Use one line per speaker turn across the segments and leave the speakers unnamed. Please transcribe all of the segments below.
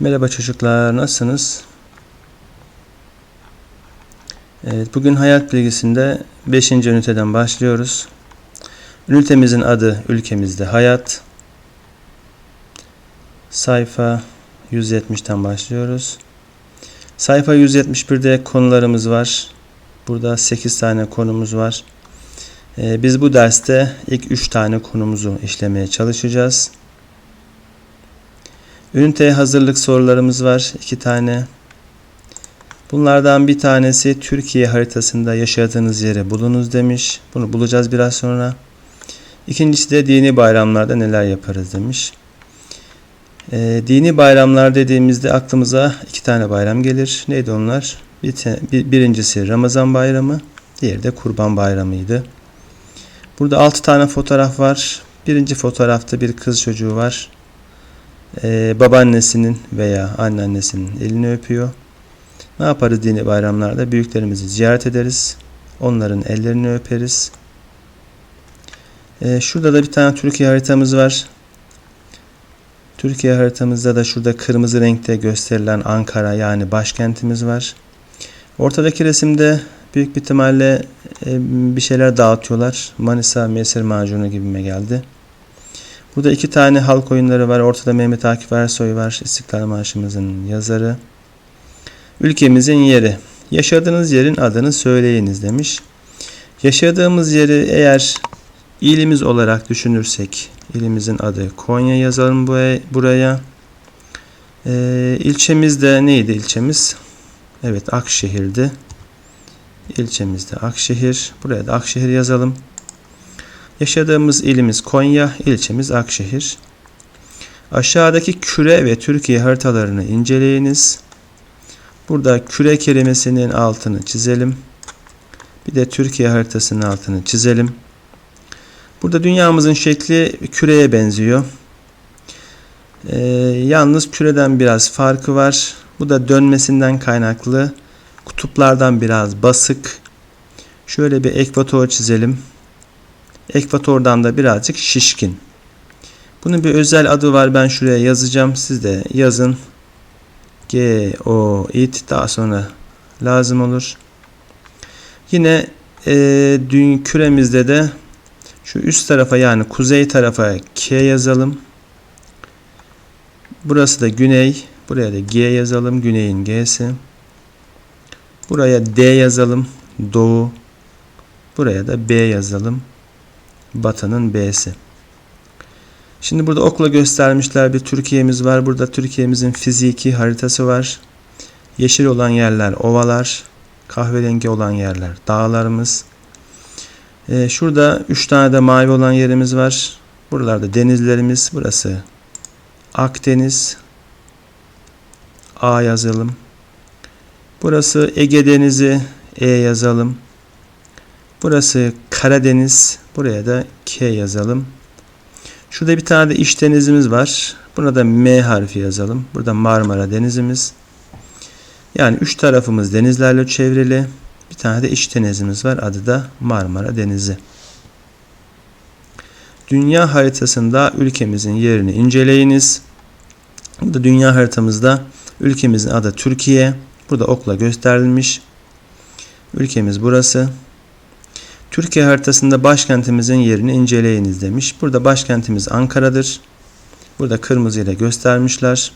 Merhaba çocuklar, nasılsınız? Evet, bugün hayat bilgisinde 5. üniteden başlıyoruz. Ünitemizin adı ülkemizde hayat. Sayfa 170'ten başlıyoruz. Sayfa 171'de konularımız var. Burada 8 tane konumuz var. Ee, biz bu derste ilk 3 tane konumuzu işlemeye çalışacağız. Üniteye hazırlık sorularımız var. 2 tane. Bunlardan bir tanesi Türkiye haritasında yaşadığınız yeri bulunuz demiş. Bunu bulacağız biraz sonra. İkincisi de dini bayramlarda neler yaparız demiş. Ee, dini bayramlar dediğimizde aklımıza iki tane bayram gelir. Neydi onlar? Bir bir- birincisi Ramazan bayramı, diğeri de Kurban bayramıydı. Burada altı tane fotoğraf var. Birinci fotoğrafta bir kız çocuğu var. Ee, babaannesinin veya anneannesinin elini öpüyor. Ne yaparız dini bayramlarda? Büyüklerimizi ziyaret ederiz. Onların ellerini öperiz. Ee, şurada da bir tane Türkiye haritamız var. Türkiye haritamızda da şurada kırmızı renkte gösterilen Ankara yani başkentimiz var. Ortadaki resimde büyük bir ihtimalle e, bir şeyler dağıtıyorlar. Manisa mesir macunu gibime geldi. Burada iki tane halk oyunları var. Ortada Mehmet Akif Ersoy var. İstiklal Marşımızın yazarı. Ülkemizin yeri. Yaşadığınız yerin adını söyleyiniz demiş. Yaşadığımız yeri eğer ilimiz olarak düşünürsek ilimizin adı Konya yazalım buraya. buraya. Ee, ilçemiz de neydi ilçemiz? Evet Akşehir'di. İlçemiz de Akşehir. Buraya da Akşehir yazalım. Yaşadığımız ilimiz Konya, ilçemiz Akşehir. Aşağıdaki küre ve Türkiye haritalarını inceleyiniz. Burada küre kelimesinin altını çizelim. Bir de Türkiye haritasının altını çizelim. Burada dünyamızın şekli küreye benziyor. Ee, yalnız küreden biraz farkı var. Bu da dönmesinden kaynaklı. Kutuplardan biraz basık. Şöyle bir ekvator çizelim. Ekvatordan da birazcık şişkin. Bunun bir özel adı var. Ben şuraya yazacağım. Siz de yazın. G, O, it daha sonra lazım olur. Yine e, dün küremizde de şu üst tarafa yani kuzey tarafa K yazalım. Burası da güney. Buraya da G yazalım. Güneyin G'si. Buraya D yazalım. Doğu. Buraya da B yazalım. Batı'nın B'si. Şimdi burada okla göstermişler bir Türkiye'miz var. Burada Türkiye'mizin fiziki haritası var. Yeşil olan yerler ovalar. Kahverengi olan yerler dağlarımız. Ee, şurada 3 tane de mavi olan yerimiz var. Buralarda denizlerimiz. Burası Akdeniz. A yazalım. Burası Ege Denizi. E yazalım. Burası Karadeniz. Buraya da K yazalım. Şurada bir tane de iç denizimiz var. Buna da M harfi yazalım. Burada Marmara Denizimiz. Yani üç tarafımız denizlerle çevrili. Bir tane de iç denizimiz var. Adı da Marmara Denizi. Dünya haritasında ülkemizin yerini inceleyiniz. Burada dünya haritamızda ülkemizin adı Türkiye. Burada okla gösterilmiş. Ülkemiz burası. Türkiye haritasında başkentimizin yerini inceleyiniz demiş. Burada başkentimiz Ankara'dır. Burada kırmızı ile göstermişler.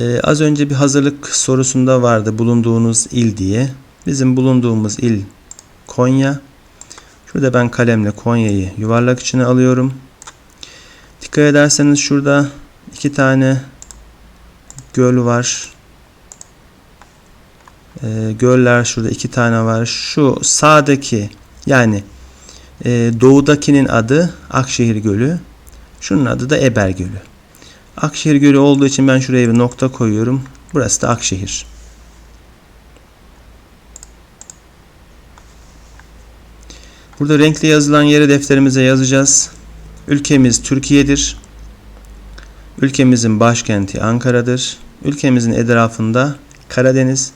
Ee, az önce bir hazırlık sorusunda vardı bulunduğunuz il diye. Bizim bulunduğumuz il Konya. Şurada ben kalemle Konya'yı yuvarlak içine alıyorum. Dikkat ederseniz şurada iki tane göl var. E, göller şurada iki tane var. Şu sağdaki yani e, doğudakinin adı Akşehir Gölü. Şunun adı da Eber Gölü. Akşehir Gölü olduğu için ben şuraya bir nokta koyuyorum. Burası da Akşehir. Burada renkli yazılan yere defterimize yazacağız. Ülkemiz Türkiye'dir. Ülkemizin başkenti Ankara'dır. Ülkemizin etrafında Karadeniz,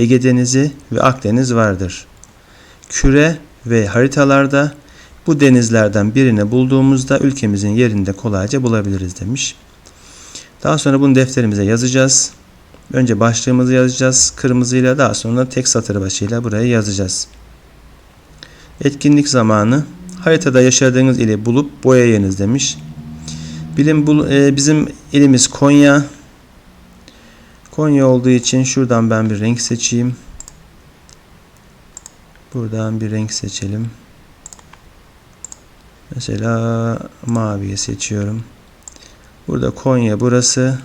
Ege Denizi ve Akdeniz vardır. Küre ve haritalarda bu denizlerden birini bulduğumuzda ülkemizin yerinde kolayca bulabiliriz demiş. Daha sonra bunu defterimize yazacağız. Önce başlığımızı yazacağız kırmızıyla daha sonra tek satır başıyla buraya yazacağız. Etkinlik zamanı haritada yaşadığınız ili bulup boyayınız demiş. Bilim e, bizim ilimiz Konya. Konya olduğu için şuradan ben bir renk seçeyim. Buradan bir renk seçelim. Mesela maviye seçiyorum. Burada Konya burası.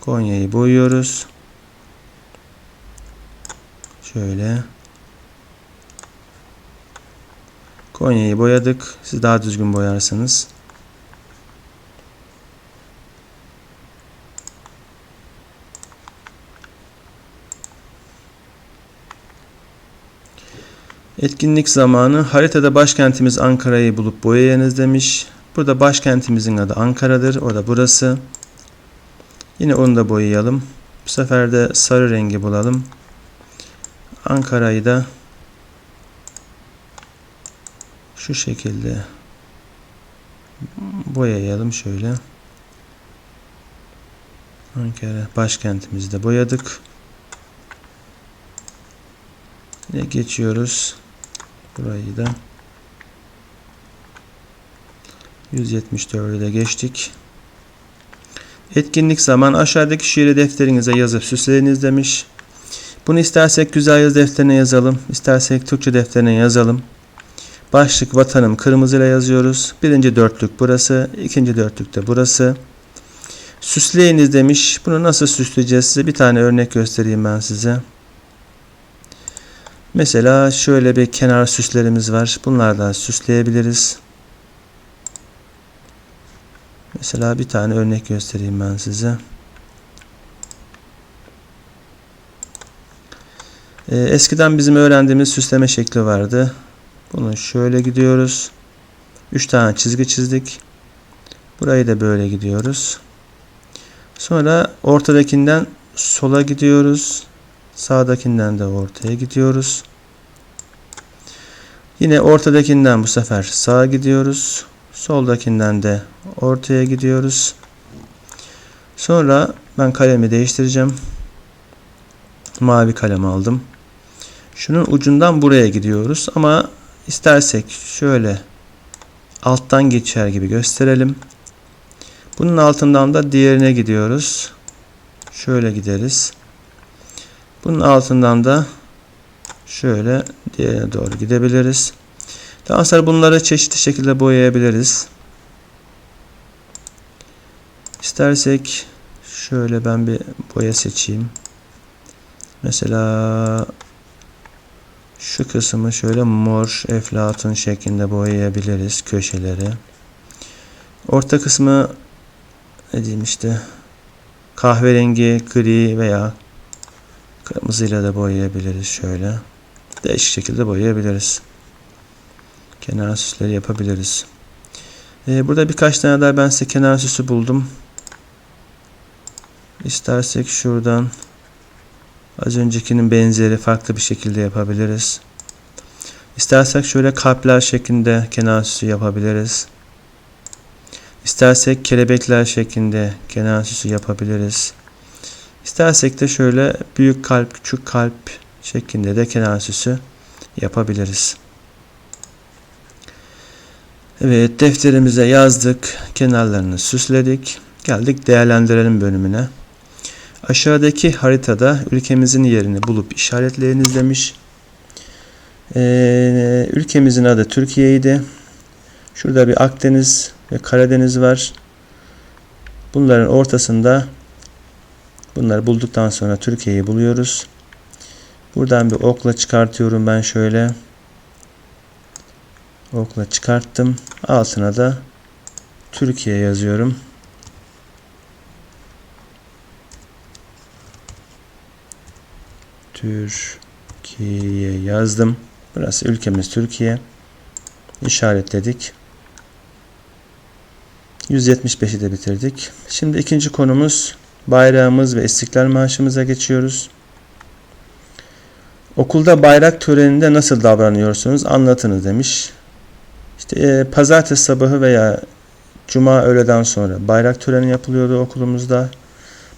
Konya'yı boyuyoruz. Şöyle. Konya'yı boyadık. Siz daha düzgün boyarsınız. Etkinlik zamanı haritada başkentimiz Ankara'yı bulup boyayınız demiş. Burada başkentimizin adı Ankara'dır. Orada burası. Yine onu da boyayalım. Bu sefer de sarı rengi bulalım. Ankara'yı da şu şekilde boyayalım şöyle. Ankara başkentimizi de boyadık. Yine geçiyoruz. Burayı da 174'ü de geçtik. Etkinlik zaman aşağıdaki şiiri defterinize yazıp süsleyiniz demiş. Bunu istersek güzel yazı defterine yazalım. istersek Türkçe defterine yazalım. Başlık vatanım kırmızıyla yazıyoruz. Birinci dörtlük burası. ikinci dörtlük de burası. Süsleyiniz demiş. Bunu nasıl süsleyeceğiz size? Bir tane örnek göstereyim ben size. Mesela şöyle bir kenar süslerimiz var. Bunlardan süsleyebiliriz. Mesela bir tane örnek göstereyim ben size. Ee, eskiden bizim öğrendiğimiz süsleme şekli vardı. Bunu şöyle gidiyoruz. 3 tane çizgi çizdik. Burayı da böyle gidiyoruz. Sonra ortadakinden sola gidiyoruz. Sağdakinden de ortaya gidiyoruz. Yine ortadakinden bu sefer sağa gidiyoruz. Soldakinden de ortaya gidiyoruz. Sonra ben kalemi değiştireceğim. Mavi kalem aldım. Şunun ucundan buraya gidiyoruz ama istersek şöyle alttan geçer gibi gösterelim. Bunun altından da diğerine gidiyoruz. Şöyle gideriz. Bunun altından da şöyle diğerine doğru gidebiliriz. Daha sonra bunları çeşitli şekilde boyayabiliriz. İstersek şöyle ben bir boya seçeyim. Mesela şu kısmı şöyle mor eflatun şeklinde boyayabiliriz köşeleri. Orta kısmı ne diyeyim işte kahverengi, gri veya kırmızıyla da boyayabiliriz şöyle. Değişik şekilde boyayabiliriz. Kenar süsleri yapabiliriz. Ee, burada birkaç tane daha ben size kenar süsü buldum. İstersek şuradan az öncekinin benzeri farklı bir şekilde yapabiliriz. İstersek şöyle kalpler şeklinde kenar süsü yapabiliriz. İstersek kelebekler şeklinde kenar süsü yapabiliriz. İstersek de şöyle büyük kalp, küçük kalp şeklinde de kenar süsü yapabiliriz. Evet defterimize yazdık. Kenarlarını süsledik. Geldik değerlendirelim bölümüne. Aşağıdaki haritada ülkemizin yerini bulup işaretleyiniz demiş. Ee, ülkemizin adı Türkiye'ydi. Şurada bir Akdeniz ve Karadeniz var. Bunların ortasında bunları bulduktan sonra Türkiye'yi buluyoruz. Buradan bir okla çıkartıyorum ben şöyle. Okla çıkarttım. Altına da Türkiye yazıyorum. Türkiye yazdım. Burası ülkemiz Türkiye. İşaretledik. 175'i de bitirdik. Şimdi ikinci konumuz bayrağımız ve istiklal marşımıza geçiyoruz. Okulda bayrak töreninde nasıl davranıyorsunuz anlatınız demiş. İşte e, pazartesi sabahı veya Cuma öğleden sonra bayrak töreni yapılıyordu okulumuzda.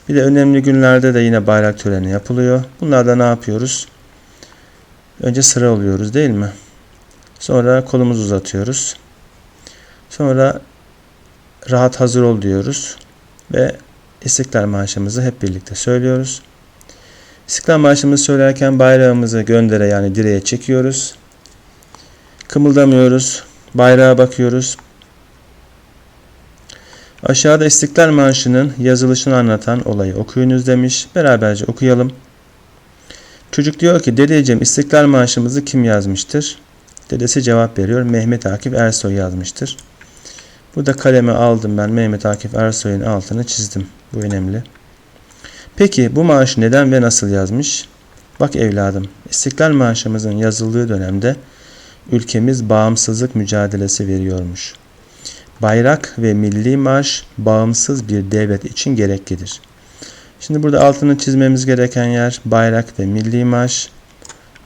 Bir de önemli günlerde de yine bayrak töreni yapılıyor. Bunlarda ne yapıyoruz? Önce sıra oluyoruz değil mi? Sonra kolumuzu uzatıyoruz. Sonra rahat hazır ol diyoruz. Ve İstiklal Marşımızı hep birlikte söylüyoruz. İstiklal Marşımızı söylerken bayrağımızı göndere yani direğe çekiyoruz. Kımıldamıyoruz. Bayrağa bakıyoruz. Aşağıda İstiklal Marşı'nın yazılışını anlatan olayı okuyunuz demiş. Beraberce okuyalım. Çocuk diyor ki dedeciğim İstiklal Marşımızı kim yazmıştır? Dedesi cevap veriyor. Mehmet Akif Ersoy yazmıştır. Burada kalemi aldım ben Mehmet Akif Ersoy'un altını çizdim. Bu önemli. Peki bu marşı neden ve nasıl yazmış? Bak evladım, İstiklal Marşımızın yazıldığı dönemde ülkemiz bağımsızlık mücadelesi veriyormuş. Bayrak ve milli marş bağımsız bir devlet için gereklidir. Şimdi burada altını çizmemiz gereken yer bayrak ve milli marş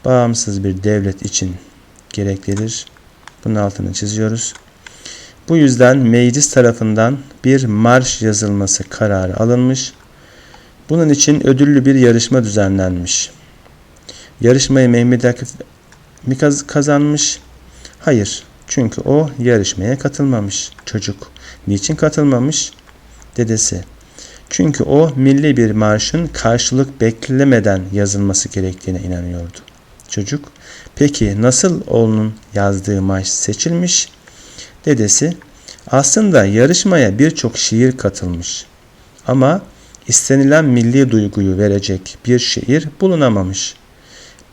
bağımsız bir devlet için gereklidir. Bunun altını çiziyoruz. Bu yüzden meclis tarafından bir marş yazılması kararı alınmış. Bunun için ödüllü bir yarışma düzenlenmiş. Yarışmayı Mehmet Akif mi kazanmış? Hayır. Çünkü o yarışmaya katılmamış çocuk. Niçin katılmamış? Dedesi. Çünkü o milli bir marşın karşılık beklemeden yazılması gerektiğine inanıyordu. Çocuk. Peki nasıl onun yazdığı marş seçilmiş? Dedesi. Aslında yarışmaya birçok şiir katılmış. Ama istenilen milli duyguyu verecek bir şiir bulunamamış.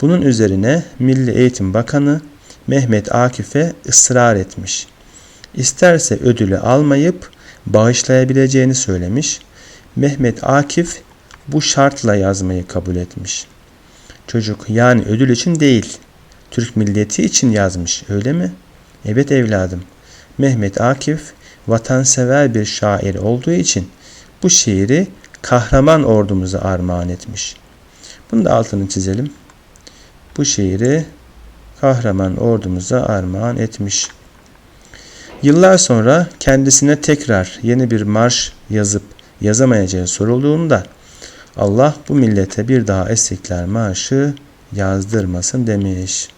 Bunun üzerine Milli Eğitim Bakanı Mehmet Akif'e ısrar etmiş. İsterse ödülü almayıp bağışlayabileceğini söylemiş. Mehmet Akif bu şartla yazmayı kabul etmiş. Çocuk yani ödül için değil, Türk milleti için yazmış öyle mi? Evet evladım. Mehmet Akif vatansever bir şair olduğu için bu şiiri kahraman ordumuza armağan etmiş. Bunu da altını çizelim. Bu şiiri kahraman ordumuza armağan etmiş. Yıllar sonra kendisine tekrar yeni bir marş yazıp yazamayacağı sorulduğunda Allah bu millete bir daha İstiklal Marşı yazdırmasın demiş.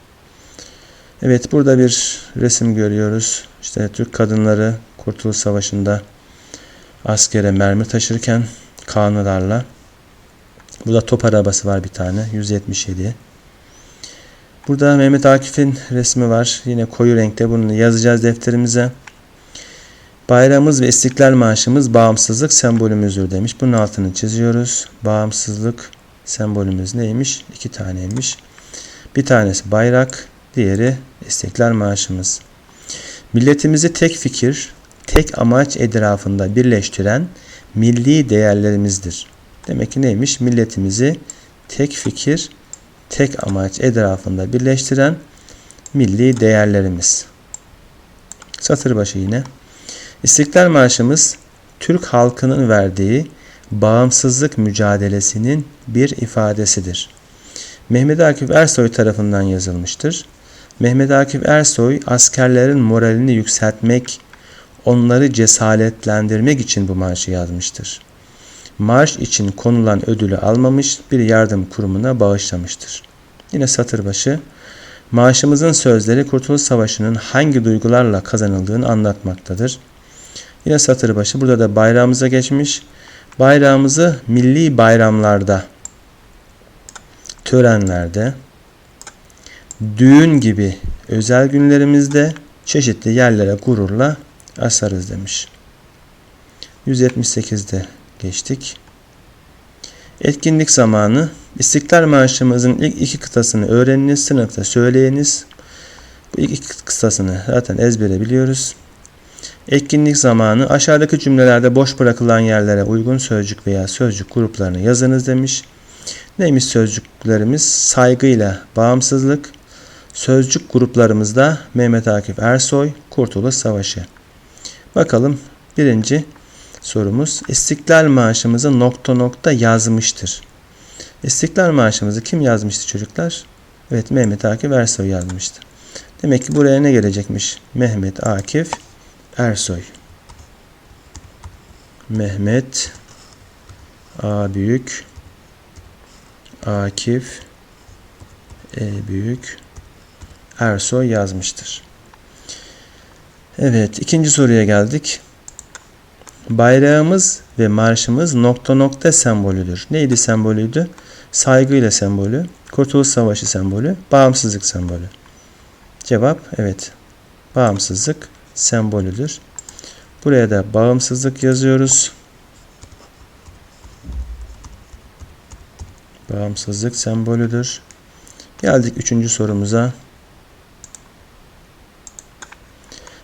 Evet burada bir resim görüyoruz. İşte Türk kadınları Kurtuluş Savaşı'nda askere mermi taşırken kanılarla. Burada top arabası var bir tane. 177. Burada Mehmet Akif'in resmi var. Yine koyu renkte. Bunu yazacağız defterimize. Bayrağımız ve İstiklal Marşımız bağımsızlık sembolümüzdür demiş. Bunun altını çiziyoruz. Bağımsızlık sembolümüz neymiş? İki taneymiş. Bir tanesi bayrak, diğeri İstiklal Marşımız. Milletimizi tek fikir, tek amaç etrafında birleştiren milli değerlerimizdir. Demek ki neymiş? Milletimizi tek fikir, tek amaç etrafında birleştiren milli değerlerimiz. Satır başı yine. İstiklal Marşımız Türk halkının verdiği bağımsızlık mücadelesinin bir ifadesidir. Mehmet Akif Ersoy tarafından yazılmıştır. Mehmet Akif Ersoy askerlerin moralini yükseltmek, onları cesaretlendirmek için bu marşı yazmıştır. Marş için konulan ödülü almamış bir yardım kurumuna bağışlamıştır. Yine satır başı. Marşımızın sözleri Kurtuluş Savaşı'nın hangi duygularla kazanıldığını anlatmaktadır. Yine satır başı. Burada da bayrağımıza geçmiş. Bayrağımızı milli bayramlarda, törenlerde, düğün gibi özel günlerimizde çeşitli yerlere gururla asarız demiş. 178'de geçtik. Etkinlik zamanı İstiklal Marşımızın ilk iki kıtasını öğreniniz, sınıfta söyleyiniz. Bu ilk iki kıtasını zaten ezbere biliyoruz. Etkinlik zamanı aşağıdaki cümlelerde boş bırakılan yerlere uygun sözcük veya sözcük gruplarını yazınız demiş. Neymiş sözcüklerimiz? Saygıyla bağımsızlık. Sözcük gruplarımızda Mehmet Akif Ersoy, Kurtuluş Savaşı. Bakalım birinci sorumuz İstiklal Marşımızı nokta nokta yazmıştır. İstiklal Marşımızı kim yazmıştı çocuklar? Evet Mehmet Akif Ersoy yazmıştı. Demek ki buraya ne gelecekmiş? Mehmet Akif Ersoy. Mehmet A büyük Akif E büyük Ersoy yazmıştır. Evet ikinci soruya geldik. Bayrağımız ve marşımız nokta nokta sembolüdür. Neydi sembolüydü? Saygıyla sembolü, Kurtuluş Savaşı sembolü, bağımsızlık sembolü. Cevap evet. Bağımsızlık sembolüdür. Buraya da bağımsızlık yazıyoruz. Bağımsızlık sembolüdür. Geldik üçüncü sorumuza.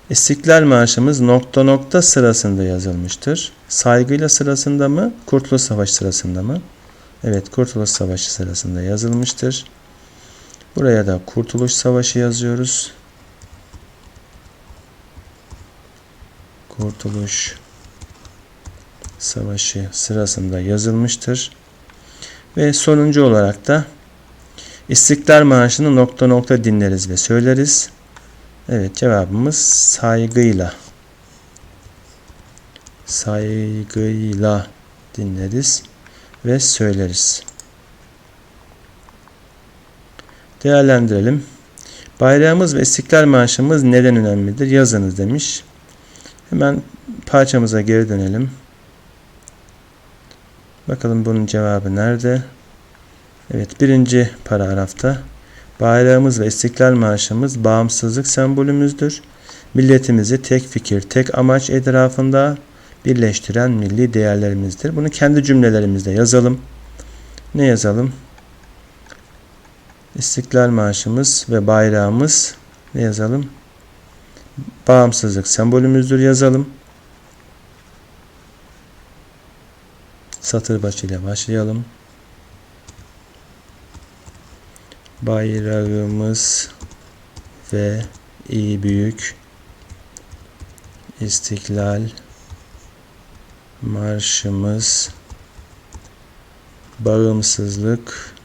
İstiklal Marşımız nokta nokta sırasında yazılmıştır. Saygıyla sırasında mı? Kurtuluş Savaşı sırasında mı? Evet, Kurtuluş Savaşı sırasında yazılmıştır. Buraya da Kurtuluş Savaşı yazıyoruz. Kurtuluş Savaşı sırasında yazılmıştır. Ve sonuncu olarak da İstiklal Marşı'nı nokta nokta dinleriz ve söyleriz. Evet cevabımız saygıyla. Saygıyla dinleriz ve söyleriz. Değerlendirelim. Bayrağımız ve İstiklal Marşımız neden önemlidir? Yazınız demiş. Hemen parçamıza geri dönelim. Bakalım bunun cevabı nerede? Evet birinci paragrafta. Bayrağımız ve İstiklal Marşımız bağımsızlık sembolümüzdür. Milletimizi tek fikir, tek amaç etrafında birleştiren milli değerlerimizdir. Bunu kendi cümlelerimizde yazalım. Ne yazalım? İstiklal Marşımız ve bayrağımız ne yazalım? Bağımsızlık sembolümüzdür yazalım. Satır başıyla başlayalım. Bayrağımız ve iyi büyük İstiklal marşımız. Bağımsızlık.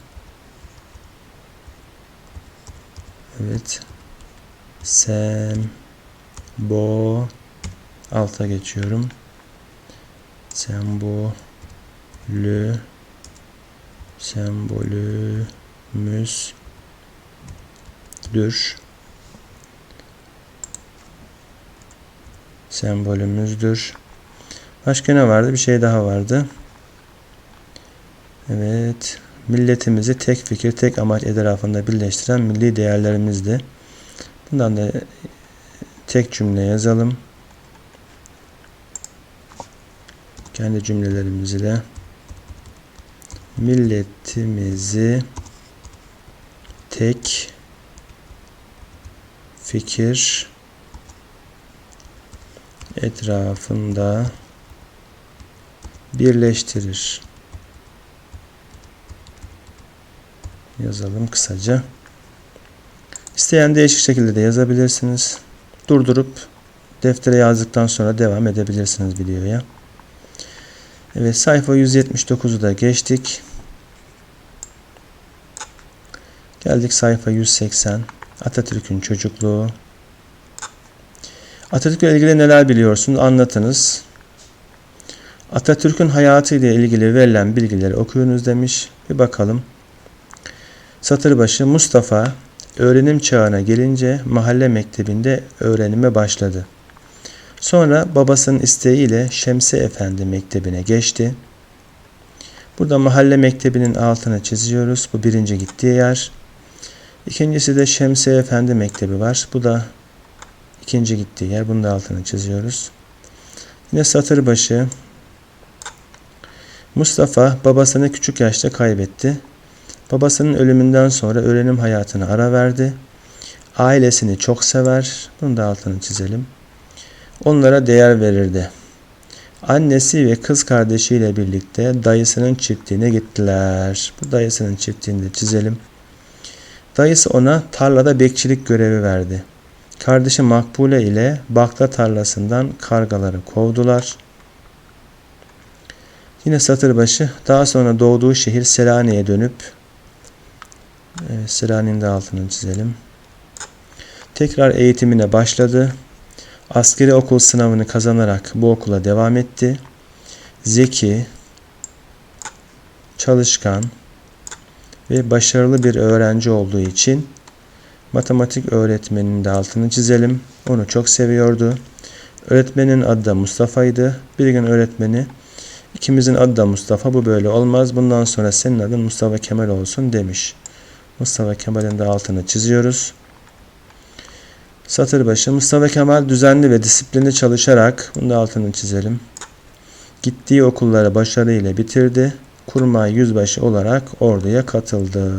Evet. Sembo alta geçiyorum. Sembolü sembolümüz dür sembolümüzdür. Başka ne vardı? Bir şey daha vardı. Evet. Milletimizi tek fikir, tek amaç etrafında birleştiren milli değerlerimizdi. Bundan da tek cümle yazalım. Kendi cümlelerimizi de milletimizi tek fikir etrafında birleştirir. Yazalım kısaca. İsteyen değişik şekilde de yazabilirsiniz. Durdurup deftere yazdıktan sonra devam edebilirsiniz videoya. Evet sayfa 179'u da geçtik. Geldik sayfa 180. Atatürk'ün çocukluğu. Atatürk'le ilgili neler biliyorsunuz? Anlatınız. Atatürk'ün hayatı ile ilgili verilen bilgileri okuyunuz demiş. Bir bakalım. Satır başı Mustafa öğrenim çağına gelince mahalle mektebinde öğrenime başladı. Sonra babasının isteğiyle Şemsi Efendi mektebine geçti. Burada mahalle mektebinin altını çiziyoruz. Bu birinci gittiği yer. İkincisi de Şemsi Efendi Mektebi var. Bu da ikinci gittiği yer. Bunun da altını çiziyoruz. Yine satır başı Mustafa babasını küçük yaşta kaybetti. Babasının ölümünden sonra öğrenim hayatına ara verdi. Ailesini çok sever. Bunu da altını çizelim. Onlara değer verirdi. Annesi ve kız kardeşiyle birlikte dayısının çiftliğine gittiler. Bu dayısının çiftliğini de çizelim. Dayısı ona tarlada bekçilik görevi verdi. Kardeşi Makbule ile bakla tarlasından kargaları kovdular. Yine satır başı daha sonra doğduğu şehir Selanik'e dönüp evet, Selanik'in de altını çizelim. Tekrar eğitimine başladı. Askeri okul sınavını kazanarak bu okula devam etti. zeki, çalışkan ve başarılı bir öğrenci olduğu için matematik öğretmeninin de altını çizelim. Onu çok seviyordu. Öğretmenin adı da Mustafa'ydı. Bir gün öğretmeni ikimizin adı da Mustafa bu böyle olmaz. Bundan sonra senin adın Mustafa Kemal olsun demiş. Mustafa Kemal'in de altını çiziyoruz. Satır başı Mustafa Kemal düzenli ve disiplinli çalışarak bunun da altını çizelim. Gittiği okulları başarıyla bitirdi. Kurmay yüzbaşı olarak orduya katıldı.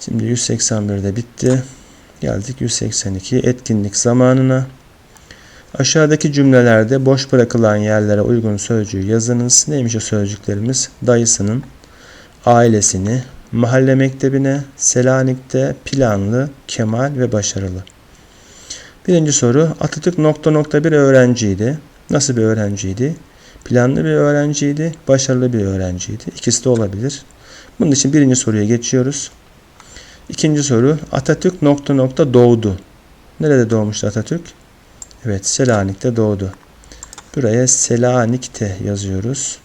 Şimdi 181'de bitti. Geldik 182 etkinlik zamanına. Aşağıdaki cümlelerde boş bırakılan yerlere uygun sözcüğü yazınız. Neymiş o sözcüklerimiz? Dayısının, ailesini, mahalle mektebine, Selanik'te planlı, kemal ve başarılı. Birinci soru Atatürk nokta nokta bir öğrenciydi. Nasıl bir öğrenciydi? Planlı bir öğrenciydi, başarılı bir öğrenciydi. İkisi de olabilir. Bunun için birinci soruya geçiyoruz. İkinci soru Atatürk nokta nokta doğdu. Nerede doğmuştu Atatürk? Evet Selanik'te doğdu. Buraya Selanik'te yazıyoruz.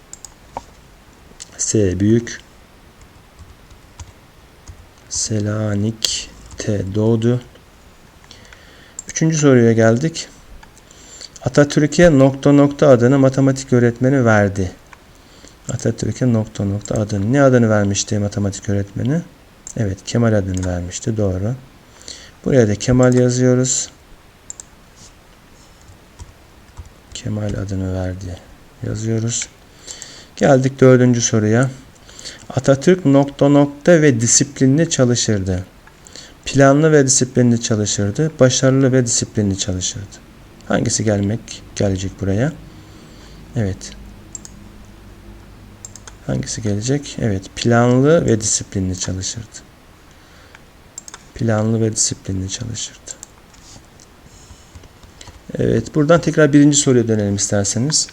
S büyük. Selanik'te doğdu. Üçüncü soruya geldik. Atatürk'e nokta nokta adını matematik öğretmeni verdi. Atatürk'e nokta nokta adını. Ne adını vermişti matematik öğretmeni? Evet Kemal adını vermişti. Doğru. Buraya da Kemal yazıyoruz. Kemal adını verdi. Yazıyoruz. Geldik dördüncü soruya. Atatürk nokta nokta ve disiplinli çalışırdı. Planlı ve disiplinli çalışırdı. Başarılı ve disiplinli çalışırdı. Hangisi gelmek gelecek buraya? Evet. Hangisi gelecek? Evet. Planlı ve disiplinli çalışırdı. Planlı ve disiplinli çalışırdı. Evet. Buradan tekrar birinci soruya dönelim isterseniz.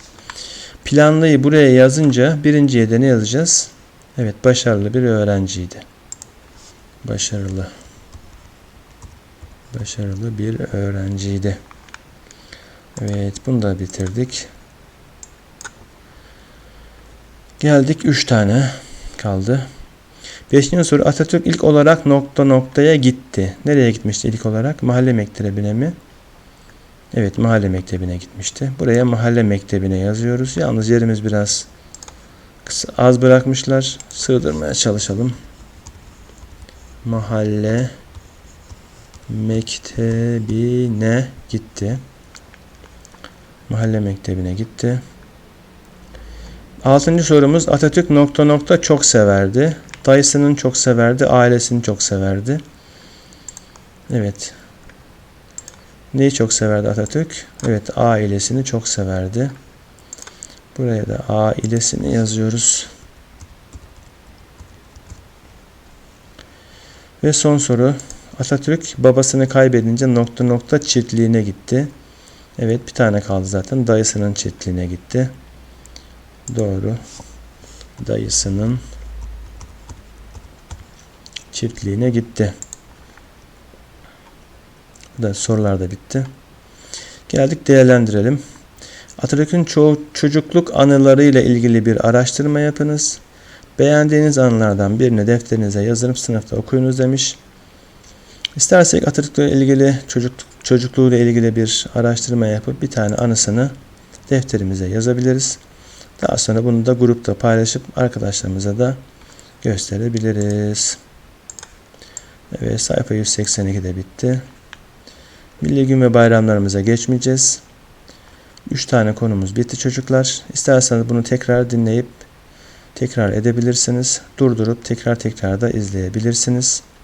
Planlıyı buraya yazınca birinciye de ne yazacağız? Evet. Başarılı bir öğrenciydi. Başarılı. Başarılı bir öğrenciydi. Evet. Bunu da bitirdik. Geldik 3 tane kaldı. Beşinci soru Atatürk ilk olarak nokta noktaya gitti. Nereye gitmişti ilk olarak? Mahalle mektebine mi? Evet mahalle mektebine gitmişti. Buraya mahalle mektebine yazıyoruz. Yalnız yerimiz biraz kısa, az bırakmışlar. Sığdırmaya çalışalım. Mahalle mektebine gitti. Mahalle mektebine gitti. Altıncı sorumuz Atatürk nokta nokta çok severdi. Dayısının çok severdi. Ailesini çok severdi. Evet. Neyi çok severdi Atatürk? Evet ailesini çok severdi. Buraya da ailesini yazıyoruz. Ve son soru. Atatürk babasını kaybedince nokta nokta çiftliğine gitti. Evet bir tane kaldı zaten. Dayısının çiftliğine gitti. Doğru. Dayısının çiftliğine gitti. Bu da sorular da bitti. Geldik değerlendirelim. Atatürk'ün çoğu çocukluk anılarıyla ilgili bir araştırma yapınız. Beğendiğiniz anılardan birini defterinize yazırıp sınıfta okuyunuz demiş. İstersek Atatürk'le ilgili çocuk, çocukluğuyla ilgili bir araştırma yapıp bir tane anısını defterimize yazabiliriz. Daha sonra bunu da grupta paylaşıp arkadaşlarımıza da gösterebiliriz. Evet sayfa 182 de bitti. Milli gün ve bayramlarımıza geçmeyeceğiz. 3 tane konumuz bitti çocuklar. İsterseniz bunu tekrar dinleyip tekrar edebilirsiniz. Durdurup tekrar tekrar da izleyebilirsiniz.